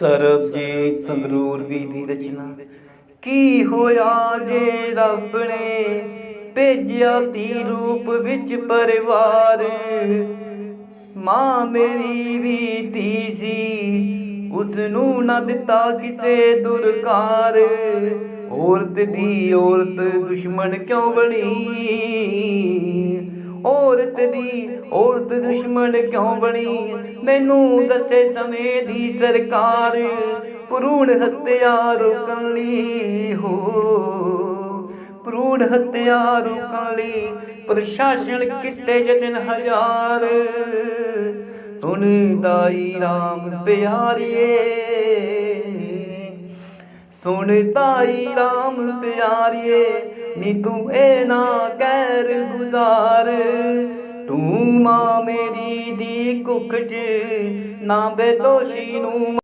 ਸਰਬਜੀਤ ਸੰਗਰੂਰ ਵੀ ਦੀ ਰਚਨਾ। ਕੀ ਹੋਇਆ ਜੇ ਰੱਬ ਨੇ ਭੇਜਿਆ ਤੀ ਰੂਪ ਵਿੱਚ ਪਰਿਵਾਰ? ਮਾਂ ਮੇਰੀ ਵੀ ਧੀ ਸੀ ਉਸ ਨੂੰ ਨਾ ਦਿੱਤਾ ਕਿਸੇ ਦੁਰਕਾਰ। ਔਰਤ ਦੀ ਔਰਤ ਦੁਸ਼ਮਣ ਕਿਉਂ ਬਣੀ? ਦੀ ਔਰਤ ਦੁਸ਼ਮਣ ਕਿਉਂ ਬਣੀ? ਮੈਨੂੰ ਦੱਸੇ ਸਮੇਂ ਦੀ ਸਰਕਾਰ, ਭਰੂਣ ਹੱਤਿਆ ਰੋਕਣ ਲਈ ਹੋ। ਭਰੂਣ ਹੱਤਿਆ ਰੋਕਣ ਲਈ ਪ੍ਰਸ਼ਾਸਨ ਕਿਤੇ ਯਤਨ ਹਜ਼ਾਰ। ਸੁਣ ਦਾਈ ਰਾਮ ਪਿਆਰੀਏ। ਸੁਣ ਤਾਈ ਰਾਮ ਪਿਆਰੀਏ, ਨੀ ਤੂੰ ਇਹ ਨਾ ਕਹਿਰ ਗੁਜ਼ਾਰ। ਮਾਂ ਮੇਰੀ ਦੀ ਕੁੱਖ ਚ ਨਾ ਬੇਦੋਸ਼ੀ ਨੂੰ